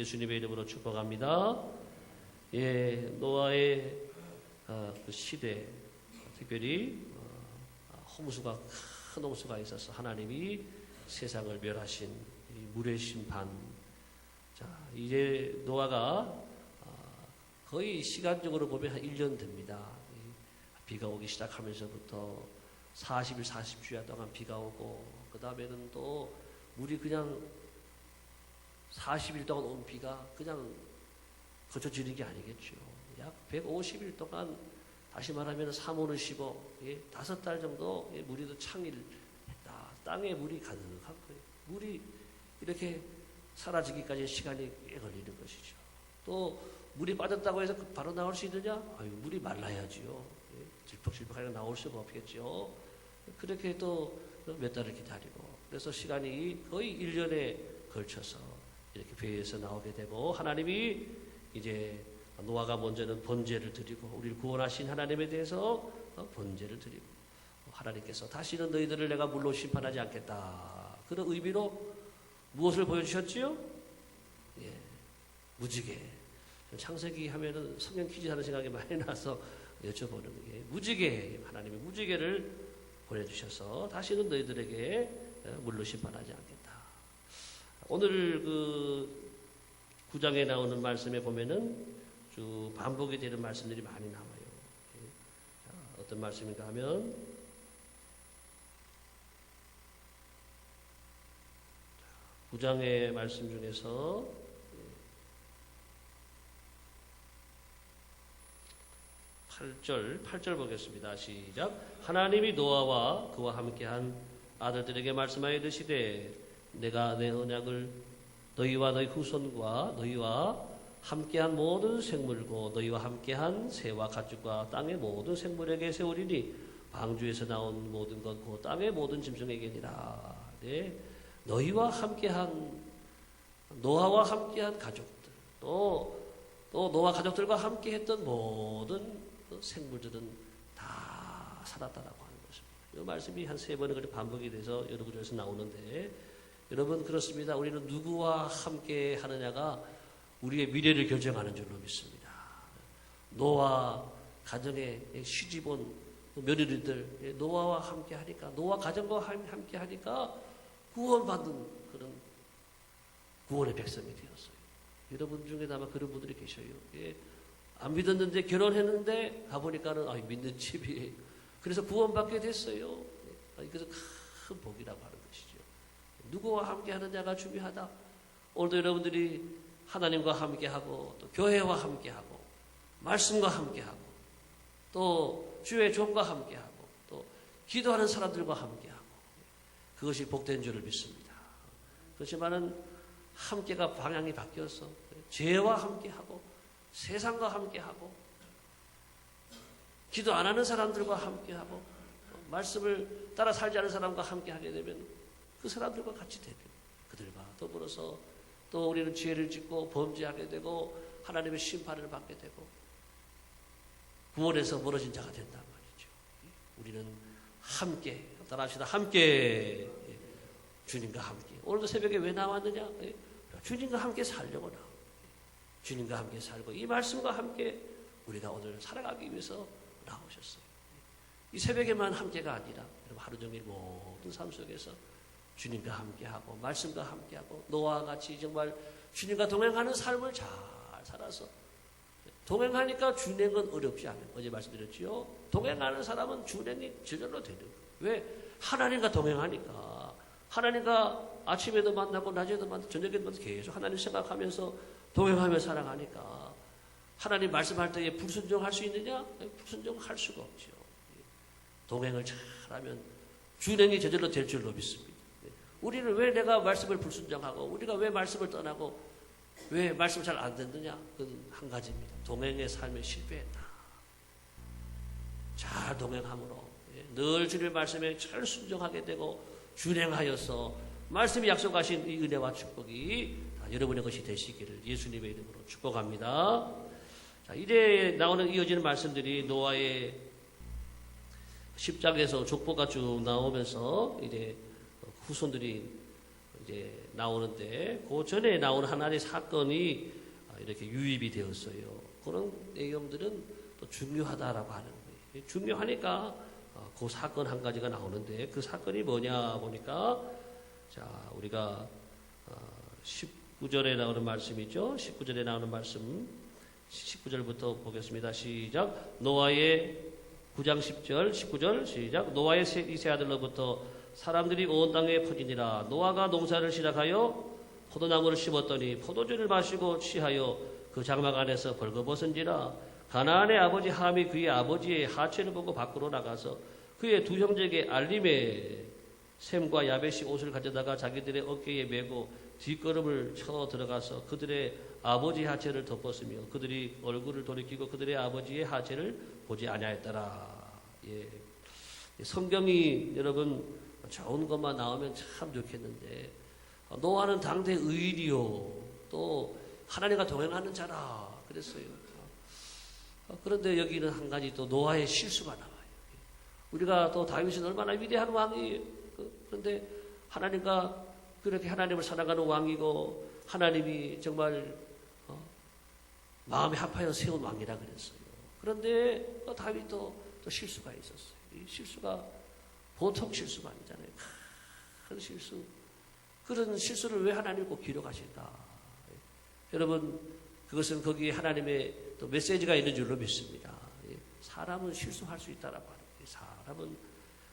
예수님의 이름으로 축복합니다. 예, 노아의 어, 그 시대, 특별히 어, 홍수가 큰 홍수가 있어서 하나님이 세상을 멸하신 이 물의 심판. 자, 이제 노아가 어, 거의 시간적으로 보면 한 1년 됩니다. 이 비가 오기 시작하면서부터 40일, 40주야 동안 비가 오고, 그 다음에는 또 물이 그냥 40일 동안 온 비가 그냥 거쳐지는 게 아니겠죠. 약 150일 동안 다시 말하면 3호는 15, 예, 다섯 달 정도 예, 물이 더 창일했다. 땅에 물이 가득한 거예요. 물이 이렇게 사라지기까지 시간이 꽤 걸리는 것이죠. 또 물이 빠졌다고 해서 그 바로 나올 수 있느냐? 아유, 물이 말라야지요. 예, 질퍽질퍽하게 나올 수가 없겠죠. 그렇게 또 몇 달을 기다리고 그래서 시간이 거의 1년에 걸쳐서 이렇게 배에서 나오게 되고 하나님이 이제 노아가 먼저는 번제를 드리고 우리를 구원하신 하나님에 대해서 어, 번제를 드리고 하나님께서 다시는 너희들을 내가 물로 심판하지 않겠다. 그런 의미로 무엇을 보여주셨지요? 예, 무지개. 창세기 하면은 성경 퀴즈 하는 생각이 많이 나서 여쭤보는 게 무지개 하나님의 무지개를 보내주셔서 다시는 너희들에게 어, 물로 심판하지 않겠다. 오늘 그 구장에 나오는 말씀에 보면은 주 반복이 되는 말씀들이 많이 나와요. 어떤 말씀인가 하면 구장의 말씀 중에서 8절, 8절 보겠습니다. 시작. 하나님이 노아와 그와 함께한 아들들에게 말씀하여 이르시되 내가 내 언약을 너희와 너희 후손과 너희와 함께한 모든 생물고 너희와 함께한 새와 가축과 땅의 모든 생물에게 세우리니 방주에서 나온 모든 것고 땅의 모든 짐승에게니라. 네. 너희와 함께한 노아와 함께한 가족들 또, 또 노아 가족들과 함께했던 모든 생물들은 다 살았다라고 하는 것입니다. 이 말씀이 한 세 번에 반복이 돼서 여러 구절에서 나오는데 여러분 그렇습니다. 우리는 누구와 함께 하느냐가 우리의 미래를 결정하는 줄로 믿습니다. 노아 가정의 시집온 며느리들 노아와 함께 하니까 노아 가정과 함께 하니까 구원받는 그런 구원의 백성이 되었어요. 여러분 중에 아마 그런 분들이 계셔요. 예. 안 믿었는데 결혼했는데 가보니까는 아, 믿는 집이 그래서 구원받게 됐어요. 예. 그래서 큰 복이라고 하는 것이죠. 누구와 함께 하느냐가 중요하다. 오늘도 여러분들이 하나님과 함께하고 또 교회와 함께하고 말씀과 함께하고 또 주의 종과 함께하고 또 기도하는 사람들과 함께하고 그것이 복된 줄을 믿습니다. 그렇지만은 함께가 방향이 바뀌어서 죄와 함께하고 세상과 함께하고 기도 안 하는 사람들과 함께하고 말씀을 따라 살지 않은 사람과 함께하게 되면 그 사람들과 같이 되면 그들과 더불어서 또 우리는 죄를 짓고 범죄하게 되고 하나님의 심판을 받게 되고 구원에서 멀어진 자가 된단 말이죠. 우리는 함께 따라합시다. 함께 주님과 함께. 오늘도 새벽에 왜 나왔느냐? 주님과 함께 살려고 나. 주님과 함께 살고 이 말씀과 함께 우리가 오늘 살아가기 위해서 나오셨어요. 이 새벽에만 함께가 아니라 하루 종일 모든 삶 속에서 주님과 함께하고 말씀과 함께하고 노아와 같이 정말 주님과 동행하는 삶을 잘 살아서 동행하니까 준행은 어렵지 않아요. 어제 말씀드렸지요. 동행하는 사람은 준행이 저절로 되는 거예요. 왜? 하나님과 동행하니까 하나님과 아침에도 만나고 낮에도 만나고 저녁에도 만나고 계속 하나님 생각하면서 동행하며 살아가니까 하나님 말씀할 때에 불순종할 수 있느냐? 불순종할 수가 없죠. 동행을 잘하면 준행이 저절로 될 줄로 믿습니다. 우리는 왜 내가 말씀을 불순종하고 우리가 왜 말씀을 떠나고 왜 말씀 잘 안 듣느냐? 그건 한 가지입니다. 동행의 삶에 실패했다. 잘 동행함으로 늘 주님의 말씀에 잘 순종하게 되고 준행하여서 말씀이 약속하신 이 은혜와 축복이 여러분의 것이 되시기를 예수님의 이름으로 축복합니다. 자, 이제 나오는 이어지는 말씀들이 노아의 십장에서 족보가 쭉 나오면서 이제 후손들이 이제 나오는데 그 전에 나오는 하나의 사건이 아, 이렇게 유입이 되었어요. 그런 내용들은 또 중요하다라고 하는 거예요. 중요하니까 어, 그 사건 한 가지가 나오는데 그 사건이 뭐냐 보니까 자 우리가 어, 19절에 나오는 말씀이죠. 19절에 나오는 말씀 19절부터 보겠습니다. 시작. 노아의 9장 10절 19절 시작. 노아의 세, 이세 아들로부터 사람들이 온 땅에 퍼지니라. 노아가 농사를 시작하여 포도나무를 심었더니 포도주를 마시고 취하여 그 장막 안에서 벌거벗은지라. 가나안의 아버지 함이 그의 아버지의 하체를 보고 밖으로 나가서 그의 두 형제에게 알림에 샘과 야벳이 옷을 가져다가 자기들의 어깨에 메고 뒷걸음을 쳐 들어가서 그들의 아버지 하체를 덮었으며 그들이 얼굴을 돌이키고 그들의 아버지의 하체를 보지 아니하였더라. 예. 성경이 여러분 좋은 것만 나오면 참 좋겠는데 노아는 당대 의인이요 또 하나님과 동행하는 자라 그랬어요. 어, 그런데 여기는 한 가지 또 노아의 실수가 나와요. 우리가 또 다윗은 얼마나 위대한 왕이에요. 그- 그런데 하나님과 그렇게 하나님을 사랑하는 왕이고 하나님이 정말 어, 마음에 합하여 세운 왕이라 그랬어요. 그런데 또 다윗도 또 실수가 있었어요. 이 실수가 보통 실수가 아니잖아요. 큰 실수. 그런 실수를 왜 하나님 꼭 기록하실까? 여러분, 그것은 거기에 하나님의 또 메시지가 있는 줄로 믿습니다. 예, 사람은 실수할 수 있다라고 하는 거예요. 사람은